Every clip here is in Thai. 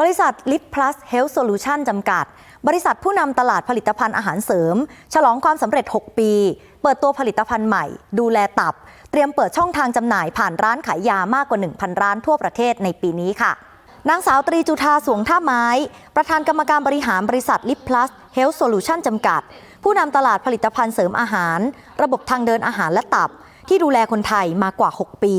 บริษัท Lip Plus Health Solution จำกัด บริษัทผู้นำตลาดผลิตภัณฑ์อาหารเสริม ฉลองความสำเร็จ 6 ปี เปิดตัวผลิตภัณฑ์ใหม่ ดูแลตับ เตรียมเปิดช่องทางจำหน่ายผ่านร้านขายยามากกว่า 1,000 ร้านทั่วประเทศในปีนี้ค่ะ นางสาวตรีจุธาสวงท่าไม้ ประธานกรรมการบริหารบริษัท Lip Plus Health Solution จำกัด ผู้นำตลาดผลิตภัณฑ์เสริมอาหาร ระบบทางเดินอาหารและตับ ที่ดูแลคนไทยมากว่า 6 ปี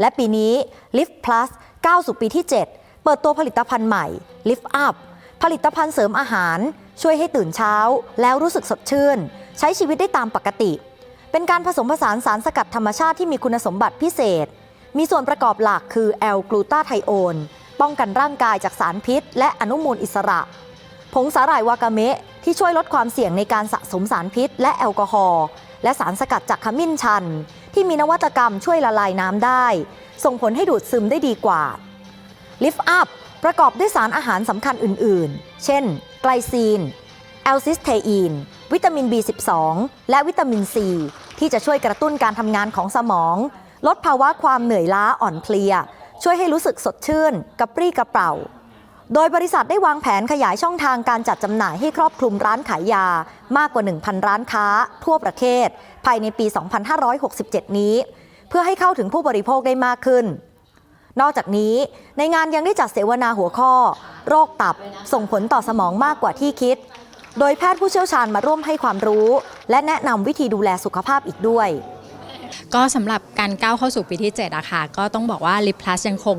และปีนี้ Lift Plus ก้าวสู่ปีที่ 7 เปิดตัวผลิตภัณฑ์ใหม่ Lift Up ผลิตภัณฑ์เสริมอาหาร ช่วยให้ตื่นเช้า แล้วรู้สึกสดชื่น ใช้ชีวิตได้ตามปกติ เป็นการผสมผสานสารสกัดธรรมชาติที่มีคุณสมบัติพิเศษ มีส่วนประกอบหลักคือแอลกลูตาไทโอนป้องกันร่างกายจากสารพิษ และอนุมูลอิสระ ผงสาหร่ายวากาเมะที่ช่วยลดความเสี่ยงในการสะสมสารพิษ และแอลกอฮอล์และสารสกัดจากขมิ้นชัน ที่มีนวัตกรรมช่วยละลายน้ำได้ ส่งผลให้ดูดซึมได้ดีกว่า Lift Up ประกอบด้วยสารอาหารสำคัญอื่นๆ เช่น ไกลซีน แอลซิสเทอีน วิตามิน B12 และวิตามิน C ที่จะช่วยกระตุ้นการทำงานของสมอง ลดภาวะความเหนื่อยล้าอ่อนเพลีย ช่วยให้รู้สึกสดชื่น กระปรี้กระเป๋าโดยบริษัทได้วางแผนขยายช่องทางการจัดจำหน่ายให้ครอบคลุมร้านขายยามากกว่า 1,000 ร้านค้า ทั่วประเทศ ภายในปี 2567 นี้ เพื่อให้เข้าถึงผู้บริโภคได้มากขึ้น นอกจากนี้ในงานยังได้จัดเสวนาหัวข้อ โรคตับส่งผลต่อสมองมากกว่าที่คิด โดยแพทย์ผู้เชี่ยวชาญมาร่วมให้ความรู้ และแนะนำวิธีดูแลสุขภาพอีกด้วย ก็สำหรับการก้าวเข้าสู่ปีที่ 7อะค่ะก็ต้องบอกว่าลิปพลัสยังคง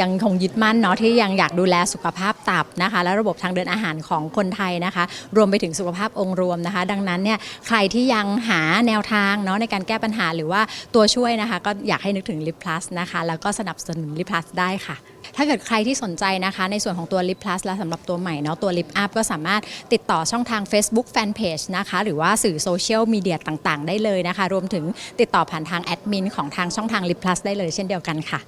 ยังคงยึดมั่นเนาะที่ยังอยากดูแลสุขภาพตับนะคะ และระบบทางเดินอาหารของคนไทยนะคะ รวมไปถึงสุขภาพองค์รวมนะคะ ดังนั้นเนี่ยใครที่ยังหาแนวทางเนาะในการแก้ปัญหาหรือว่าตัวช่วยนะคะ ก็อยากให้นึกถึงลิปพลัสนะคะ แล้วก็สนับสนุนลิปพลัสได้ค่ะถ้าเกิดใครที่สนใจนะคะ ในส่วนของตัว Lip Plus และสำหรับตัวใหม่เนาะตัว Lip Up ก็สามารถติดต่อช่องทาง Facebook Fanpage นะคะ หรือว่าสื่อโซเชียลมีเดียต่างๆ ได้เลยนะคะ รวมถึงติดต่อผ่านทางแอดมินของทางช่องทาง Lip Plus ได้เลยเช่นเดียวกันค่ะ